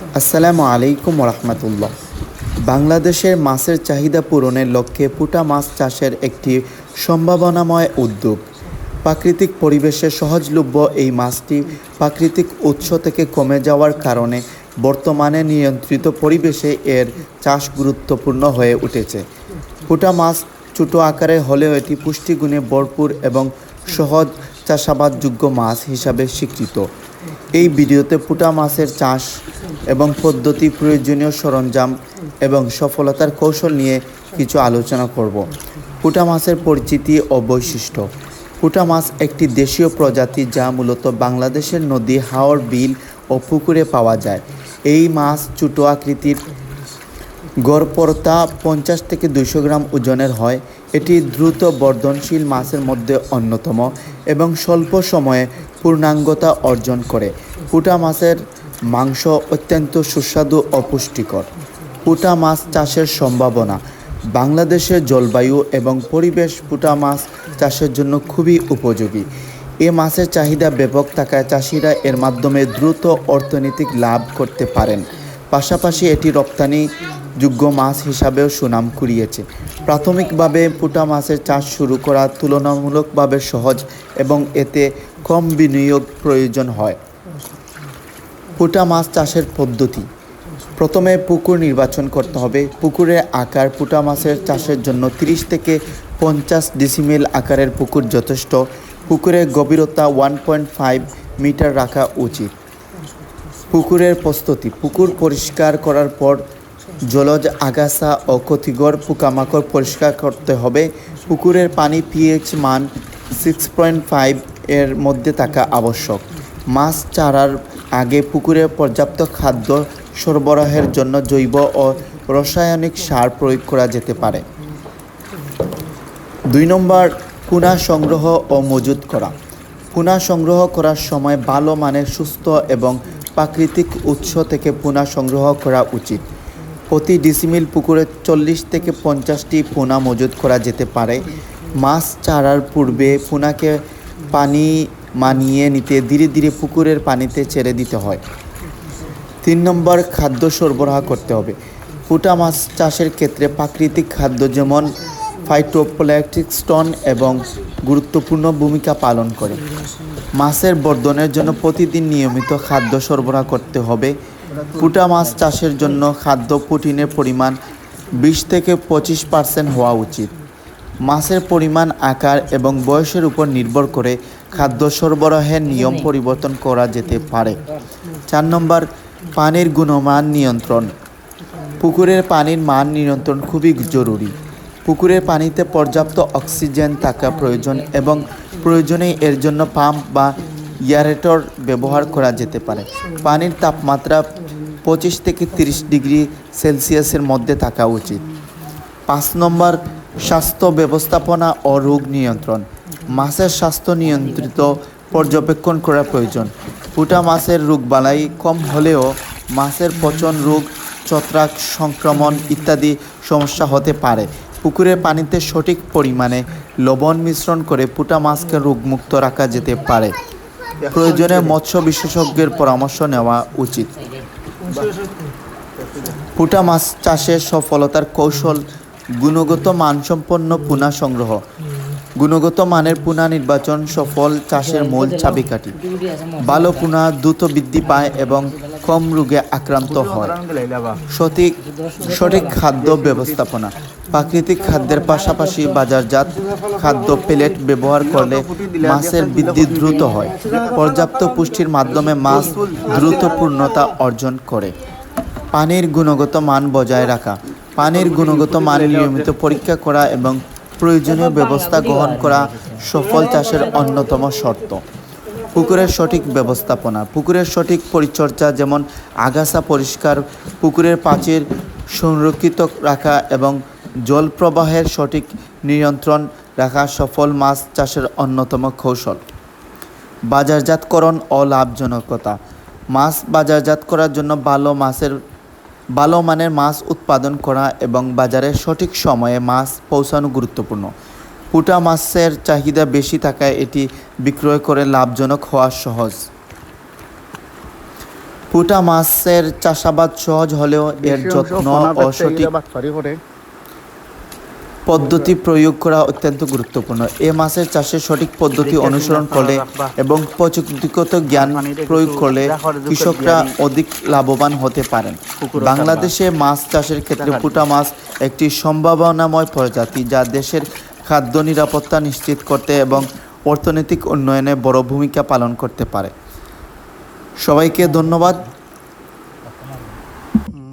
আসসালামু আলাইকুম রহমতুল্লাহ বাংলাদেশের মাছের চাহিদা পূরণের লক্ষ্যে পুটা মাছ চাষের একটি সম্ভাবনাময় উদ্যোগ। প্রাকৃতিক পরিবেশে সহজলভ্য এই মাছটি প্রাকৃতিক উৎস থেকে কমে যাওয়ার কারণে বর্তমানে নিয়ন্ত্রিত পরিবেশে এর চাষ গুরুত্বপূর্ণ হয়ে উঠেছে। পুটা মাছ ছোটো আকারে হলেও এটি পুষ্টিগুণে ভরপুর এবং সহজ চাষাবাদযোগ্য মাছ হিসাবে স্বীকৃত। এই ভিডিওতে পুটা মাছের চাষ এবং পদ্ধতি, প্রয়োজনীয় সরঞ্জাম এবং সফলতার কৌশল নিয়ে কিছু আলোচনা করব। পুটা মাছের পরিচিতি ও বৈশিষ্ট্য। পুটা মাছ একটি দেশীয় প্রজাতি যা মূলত বাংলাদেশের নদী হাওড় বিল ও পুকুরে পাওয়া যায়। এই মাছ ছোটো আকৃতির গড়পড়তা পঞ্চাশ থেকে দুইশো গ্রাম ওজনের হয়। এটি দ্রুত বর্ধনশীল মাছের মধ্যে অন্যতম এবং স্বল্প সময়ে পূর্ণাঙ্গতা অর্জন করে। পুটা মাছের মাংস অত্যন্ত সুস্বাদু ও পুষ্টিকর। পুটা মাছ চাষের সম্ভাবনা। বাংলাদেশের জলবায়ু এবং পরিবেশ পুটা মাছ চাষের জন্য খুবই উপযোগী। এ মাছের চাহিদা ব্যাপক থাকায় চাষিরা এর মাধ্যমে দ্রুত অর্থনৈতিক লাভ করতে পারেন। পাশাপাশি এটি রপ্তানি যোগ্য মাছ হিসাবেও সুনাম কুড়িয়েছে। প্রাথমিকভাবে পুটা মাছের চাষ শুরু করা তুলনামূলকভাবে সহজ এবং এতে কম বিনিয়োগ প্রয়োজন হয়। পুটা মাছ চাষের পদ্ধতি। প্রথমে পুকুর নির্বাচন করতে হবে। পুকুরের আকার পুটা মাছের চাষের জন্য 30 থেকে পঞ্চাশ ডিসিমেল আকারের পুকুর যথেষ্ট। পুকুরের গভীরতা ওয়ান পয়েন্ট ফাইভ মিটার রাখা উচিত। পুকুরের প্রস্তুতি। পুকুর পরিষ্কার করার পর জলজ আগাছা ও ক্ষতিকর পোকামাকড় পরিষ্কার করতে হবে। পুকুরের পানি পিএইচ মান সিক্স পয়েন্ট ফাইভ এর মধ্যে থাকা আবশ্যক। মাছ চারার আগে পুকুরে পর্যাপ্ত খাদ্য সরবরাহের জন্য জৈব ও রাসায়নিক সার প্রয়োগ করা যেতে পারে। দুই নম্বর পুনা সংগ্রহ ও মজুত করা। পুনা সংগ্রহ করার সময় ভালো মানের, সুস্থ এবং প্রাকৃতিক উৎস থেকে পুনা সংগ্রহ করা উচিত। প্রতি ডিসিমিল পুকুরে চল্লিশ থেকে পঞ্চাশটি পোনা মজুত করা যেতে পারে। মাছ চারার পূর্বে পোনাকে পানি মানিয়ে নিতে ধীরে ধীরে পুকুরের পানিতে ছেড়ে দিতে হয়। তিন নম্বর, খাদ্য সরবরাহ করতে হবে। পুটা মাছ চাষের ক্ষেত্রে প্রাকৃতিক খাদ্য যেমন ফাইটোপ্লাস্টিক স্টোন এবং গুরুত্বপূর্ণ ভূমিকা পালন করে। মাছের বর্ধনের জন্য প্রতিদিন নিয়মিত খাদ্য সরবরাহ করতে হবে। পুটা মাছ চাষের জন্য খাদ্য প্রোটিনের পরিমাণ বিশ থেকে পঁচিশ পার্সেন্ট হওয়া উচিত। মাছের পরিমাণ আকার এবং বয়সের উপর নির্ভর করে খাদ্য সরবরাহের নিয়ম পরিবর্তন করা যেতে পারে। চার নম্বর পানির গুণমান নিয়ন্ত্রণ। পুকুরের পানির মান নিয়ন্ত্রণ খুবই জরুরি। পুকুরের পানিতে পর্যাপ্ত অক্সিজেন থাকা প্রয়োজন এবং প্রয়োজনে এর জন্য পাম্প বা ইয়ারেটর ব্যবহার করা যেতে পারে। পানির তাপমাত্রা পঁচিশ থেকে তিরিশ ডিগ্রি সেলসিয়াসের মধ্যে থাকা উচিত। পাঁচ নম্বর, স্বাস্থ্য ব্যবস্থাপনা ও রোগ নিয়ন্ত্রণ। মাছের স্বাস্থ্য নিয়ন্ত্রিত পর্যবেক্ষণ করা প্রয়োজন। পুটা মাছের রোগবালাই কম হলেও মাছের পচন রোগ, ছত্রাক সংক্রমণ ইত্যাদি সমস্যা হতে পারে। পুকুরের পানিতে সঠিক পরিমাণে লবণ মিশ্রণ করে পুটা মাছকে রোগমুক্ত রাখা যেতে পারে। প্রয়োজনে মৎস্য বিশেষজ্ঞের পরামর্শ নেওয়া উচিত। পুটা মাছ চাষের সফলতার কৌশল, গুণগত মানসম্পন্ন পুনা সংগ্রহ। গুণগত মানের পুনা নির্বাচন সফল চাষের মূল চাবিকাঠি। ভালো পুনা দ্রুত বৃদ্ধি পায় এবং কম রোগে আক্রান্ত হয়। সঠিক সঠিক খাদ্য ব্যবস্থাপনা। প্রাকৃতিক খাদ্যের পাশাপাশি বাজারজাত খাদ্য প্লেট ব্যবহার করলে মাছের বৃদ্ধি দ্রুত হয়। পর্যাপ্ত পুষ্টির মাধ্যমে মাছ দ্রুত পূর্ণতা অর্জন করে। পানির গুণগত মান বজায় রাখা। পানির গুণগত মান নিয়মিত পরীক্ষা করা এবং প্রয়োজনীয় ব্যবস্থা গ্রহণ করা সফল চাষের অন্যতম শর্ত। পুকুরের সঠিক ব্যবস্থাপনা। পুকুরের সঠিক পরিচর্যা যেমন আগাছা পরিষ্কার, পুকুরের পাঁচের সংরক্ষিত রাখা এবং জল প্রবাহের সঠিক নিয়ন্ত্রণ রাখা সফল মাছ চাষের অন্যতম কৌশল। বাজারজাতকরণ ও লাভজনকতা মাছ বাজারজাত করার জন্য ভালো মাছের ভালো মানের মাছ উৎপাদন করা এবং বাজারে সঠিক সময়ে মাছ পৌঁছানো গুরুত্বপূর্ণ। পুটা মাছের চাহিদা বেশি থাকায় এটি বিক্রয় করে লাভজনক হওয়া সহজ। পুটা মাছের চাষাবাদ সহজ হলেও এর যত্ন ও সঠিক পদ্ধতি প্রয়োগ করা অত্যন্ত গুরুত্বপূর্ণ। এ মাছের চাষের সঠিক পদ্ধতি অনুসরণ করলে এবং প্রযুক্তিগত জ্ঞান প্রয়োগ করলে কৃষকরা অধিক লাভবান হতে পারেন। বাংলাদেশে মাছ চাষের ক্ষেত্রে পুটা মাছ একটি সম্ভাবনাময় প্রজাতি যা দেশের খাদ্য নিরাপত্তা নিশ্চিত করতে এবং অর্থনৈতিক উন্নয়নে বড় ভূমিকা পালন করতে পারে। সবাইকে ধন্যবাদ।